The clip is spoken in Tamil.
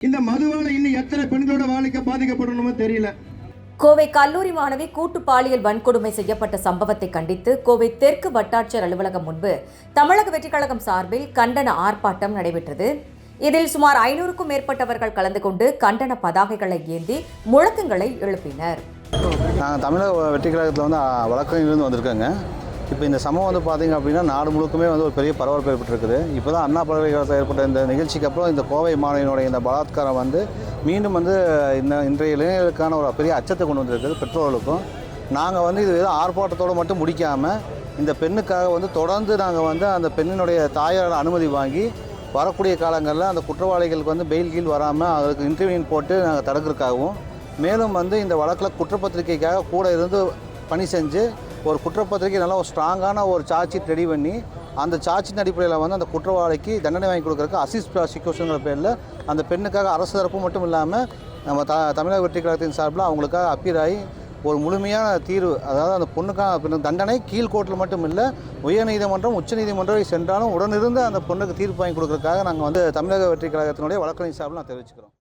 இந்த மதுவால இன்னும் எத்தனை பெண்களோட வாழ்க்கை பாதிக்கப்படணுமோ தெரியல. கோவை கல்லூரி மாணவி கூட்டு பாலியல் வன்கொடுமை செய்யப்பட்ட சம்பவத்தை கண்டித்து கோவை தெற்கு வட்டாட்சியர் அலுவலகம் முன்பு தமிழக வெற்றிக் கழகம் சார்பில் கண்டன ஆர்ப்பாட்டம் நடைபெற்றது. இதில் சுமார் ஐநூறுக்கும் மேற்பட்டவர்கள் கலந்து கொண்டு கண்டன பதாகைகளை ஏந்தி முழக்கங்களை எழுப்பினர். நாங்கள் தமிழக வெற்றி கழகத்தில் வந்து அ, வழக்கறிஞர்லேருந்து வந்திருக்கோங்க. இப்போ இந்த சம்பவம் வந்து பார்த்திங்க அப்படின்னா நாடு முழுக்குமே வந்து ஒரு பெரிய பரபரப்பு ஏற்பட்டிருக்குது. இப்போ தான் அண்ணா பல்கலைக்கழகத்தில் ஏற்பட்ட இந்த நிகழ்ச்சிக்கு அப்புறம் இந்த கோவை மாணவியினுடைய இந்த பலாத்காரம் வந்து மீண்டும் வந்து இந்த இன்றைய இளைஞர்களுக்கான ஒரு பெரிய அச்சத்தை கொண்டு வந்திருக்குது பெற்றோர்களுக்கும். நாங்கள் வந்து இது வெறும் ஆர்ப்பாட்டத்தோடு மட்டும் முடிக்காமல் இந்த பெண்ணுக்காக வந்து தொடர்ந்து நாங்கள் வந்து அந்த பெண்ணினுடைய தாயாரோட அனுமதி வாங்கி வரக்கூடிய காலங்களில் அந்த குற்றவாளிகளுக்கு வந்து பெயில் கீழ் வராமல் அதுக்கு இன்டர்வியூன் போட்டு நாங்கள் தடுக்கிறதுக்காகவும் மேலும் வந்து இந்த வழக்கில் குற்றப்பத்திரிக்கைக்காக கூட இருந்து பணி செஞ்சு ஒரு குற்றப்பத்திரிக்கை நல்லா ஒரு ஸ்ட்ராங்கான ஒரு சார்ஜ் ஷீட் ரெடி பண்ணி அந்த சார்ஜ் ஷீட் அடிப்படையில் வந்து அந்த குற்றவாளிக்கு தண்டனை வாங்கி கொடுக்குறக்கு அசிஸ்ட் ப்ராசிக்யூஷனுங்கிற பேரில் அந்த பெண்ணுக்காக அரசு தரப்பு மட்டும் இல்லாமல் நம்ம த தமிழக வெற்றி கழகத்தின் சார்பில் அவங்களுக்காக அப்பீர் ஆகி ஒரு முழுமையான தீர்வு அதாவது அந்த பொண்ணுக்கான தண்டனை கீழ்கோட்டில் மட்டும் இல்லை உயர்நீதிமன்றம் உச்சநீதிமன்றம் சென்றாலும் உடனிருந்து அந்த பொண்ணுக்கு தீர்ப்பு வாங்கி கொடுக்குறதுக்காக நாங்கள் வந்து தமிழக வெற்றி கழகத்தினுடைய வழக்கறிஞர் சார்பில் நான் தெரிவிச்சுக்கிறோம்.